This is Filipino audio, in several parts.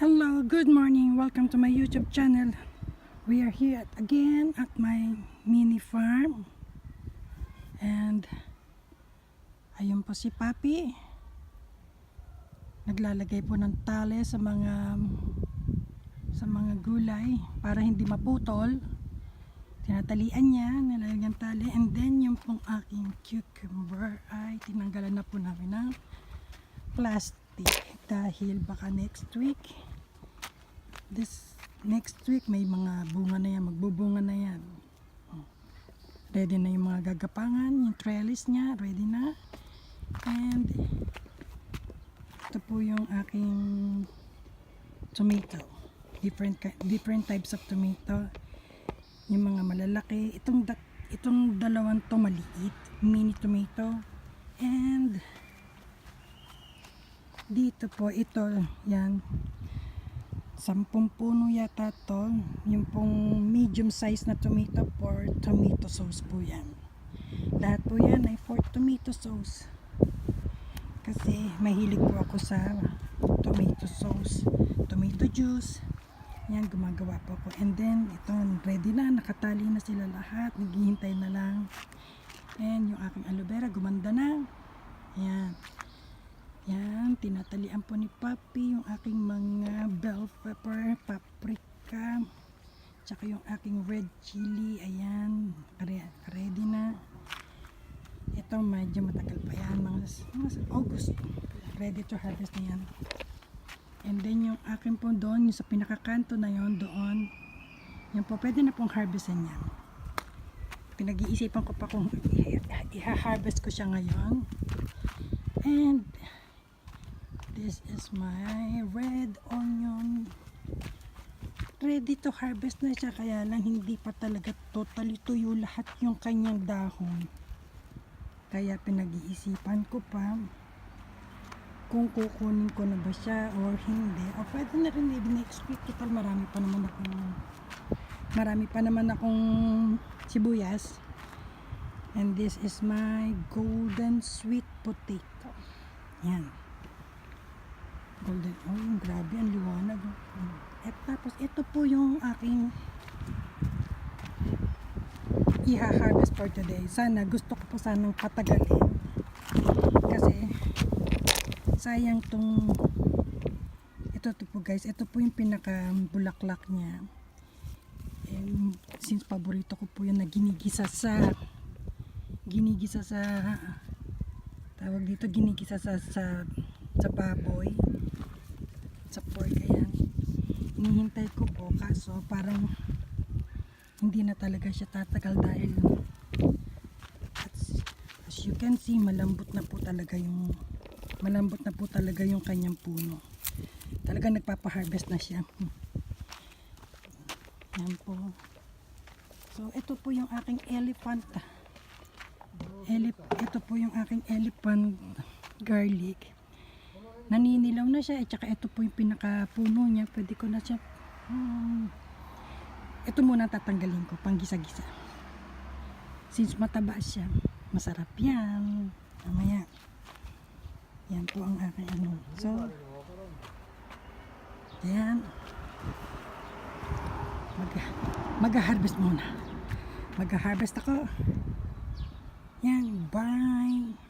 Hello, good morning. Welcome to my YouTube channel. We are here at, again at my mini farm. And ayun po si Papi. Naglalagay po ng tali sa mga sa mga gulay para hindi maputol. Tinatalian niya, nilalagyan tali. And then yung pong aking cucumber ay tinanggalan na po namin ng plastic dahil baka next week this next week may mga bunga na yan magbubunga na yan. Oh. ready na yung mga gagapangan yung trellis niya ready na. And ito po yung aking tomato. Different different types of tomato. Yung mga malalaki itong da- itong dalawang to maliit mini tomato. And dito po, ito, yan. Sampung puno yata to. Yung pong medium size na tomato for tomato sauce po yan. Lahat po yan ay for tomato sauce. Kasi mahilig po ako sa tomato sauce, tomato juice. Yan, gumagawa po ako. And then, ito, ready na. Nakatali na sila lahat. Naghihintay na lang. And yung aking aloe vera, gumanda na. Yan. Yan, tinatalian po ni Papi yung aking mga bell pepper, paprika, tsaka yung aking red chili. Ayan, re- ready na. Ito medyo matagal pa yan, mga, mga August. Ready to harvest na yan. And then yung akin po doon, yung sa pinakakanto na yon doon, yan po, pwede na pong harvestin yan. Pinag-iisipan ko pa kung i- i-harvest ko siya ngayon. And this is my red onion. Ready to harvest na siya kaya lang hindi pa talaga totally tuyo lahat yung kanyang dahon. Kaya pinag-iisipan ko pa kung kukunin ko na ba siya or hindi. O pwede na rin maybe next week. Total marami pa naman akong marami pa naman akong sibuyas. And this is my golden sweet potato. Yan. Golden. Oh, grabe. Ang liwanag. oh. At tapos, ito po yung aking iha-harvest for today. Sana, gusto ko po sanang patagalin. Kasi, sayang tong ito to po guys. Ito po yung pinaka bulaklak niya. And, since paborito ko po yung na ginigisa sa ginigisa sa tawag dito ginigisa sa sa, sa baboy sa pork ayan hinihintay ko po. Kaso parang hindi na talaga siya tatagal dahil as, as you can see malambot na po talaga yung malambot na po talaga yung kanyang puno. Talaga nagpapa-harvest na siya. Yan po. So ito po yung aking elephant. Elip, ito po yung aking elephant garlic. Naninilaw na siya, at saka ito po yung pinakapuno niya. Pwede ko na siya, hmm, ito muna tatanggalin ko, pang gisa-gisa. Since mataba siya, masarap yan. Mamaya, yan po ang aking ano. So, yan. Mag, mag-harvest muna. Mag-harvest ako. Yan, bye.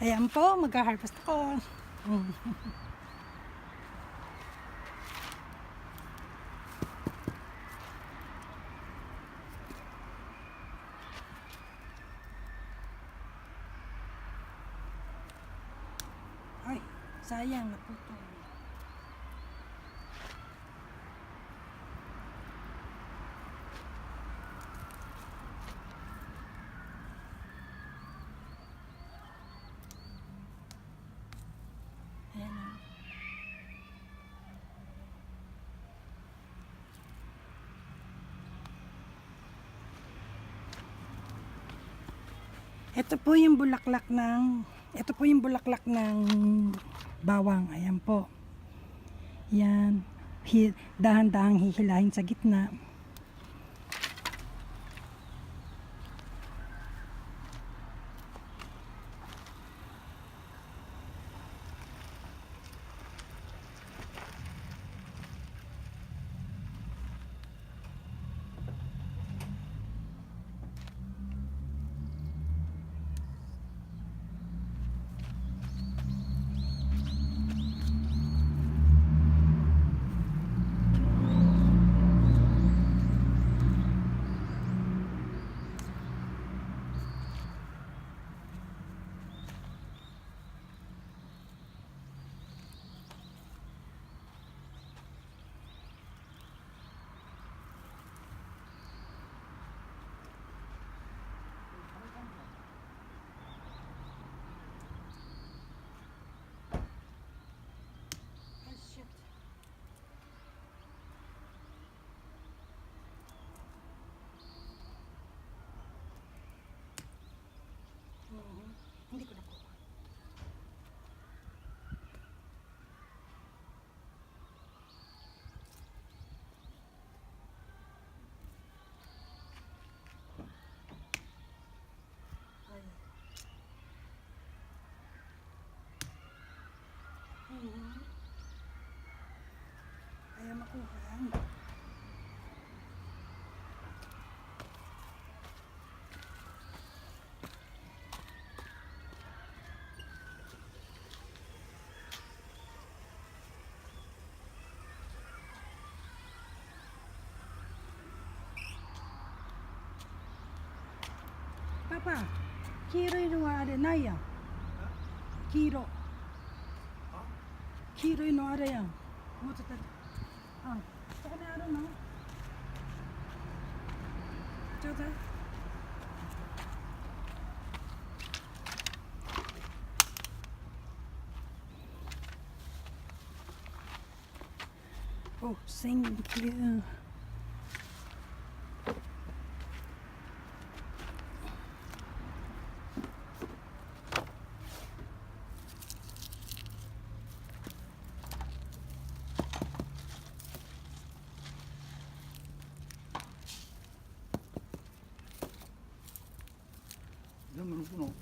Ayan po, mag-harvest ako. Mm. Ay, sayang, naputo. Ayan na. Ito po yung bulaklak ng ito po yung bulaklak ng bawang. Ayan po. Yan. Dahan-dahang hihilahin sa gitna. Makuha. Papa, kiro no are ないやん。黄色。黄色いのあれやん。もうちょっと。Ah, I don't não, Do that. Oh, thank you. de não.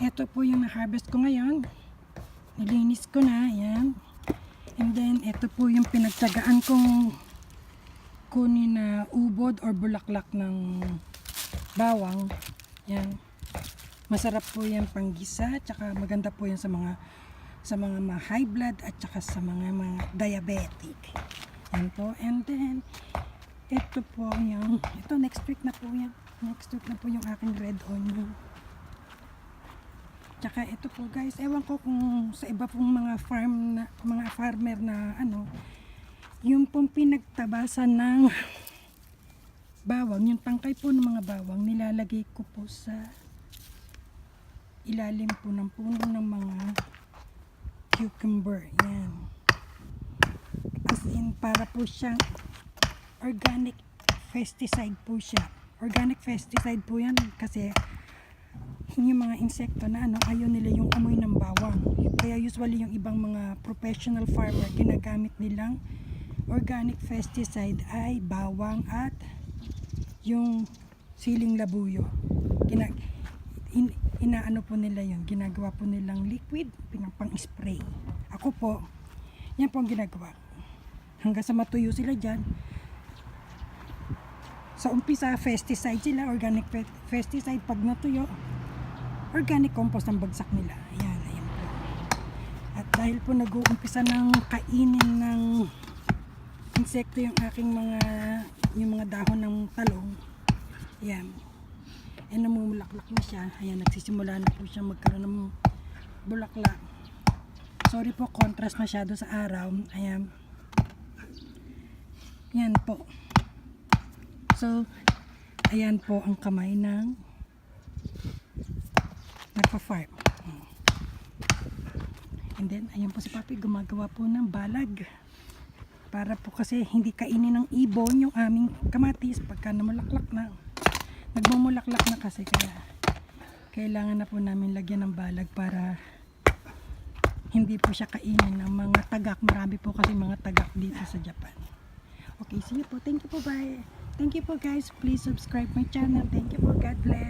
ito po yung na-harvest ko ngayon. Nilinis ko na, yan. And then, ito po yung pinagtsagaan kong kunin na ubod or bulaklak ng bawang. Yan. Masarap po yan panggisa, tsaka maganda po yan sa mga sa mga ma high blood at tsaka sa mga mga diabetic. Yan po. And then, ito po yung, ito next week na po yan. Next week na po yung aking red onion. Tsaka ito po guys, ewan ko kung sa iba pong mga farm na, mga farmer na ano, yung pong pinagtabasan ng bawang, yung tangkay po ng mga bawang, nilalagay ko po sa ilalim po ng puno ng mga cucumber. Yan. As in, para po siyang organic pesticide po siya. Organic pesticide po yan kasi yung mga insekto na ano, ayaw nila yung amoy ng bawang. Kaya usually yung ibang mga professional farmer, ginagamit nilang organic pesticide ay bawang at yung siling labuyo. Gina, in, inaano po nila yun, ginagawa po nilang liquid, pinapang spray. Ako po, yan po ang ginagawa. Hanggang sa matuyo sila dyan, sa umpisa, pesticide sila, organic pe- pesticide. Pag natuyo, organic compost ang bagsak nila. Ayan, ayan po. At dahil po nag-uumpisa ng kainin ng insekto yung aking mga yung mga dahon ng talong, ayan, eh namumulaklak na siya. Ayan, nagsisimula na po siya magkaroon ng bulaklak. Sorry po, contrast masyado sa araw. Ayan. Yan po. So, ayan po ang kamay ng nagpa-farm. And then, ayan po si Papi, gumagawa po ng balag. Para po kasi hindi kainin ng ibon yung aming kamatis pagka namulaklak na. Nagmumulaklak na kasi kaya kailangan na po namin lagyan ng balag para hindi po siya kainin ng mga tagak. Marami po kasi mga tagak dito sa Japan. Okay, see you po. Thank you po. Bye. Thank you po guys. Please subscribe my channel. Thank you po. God bless.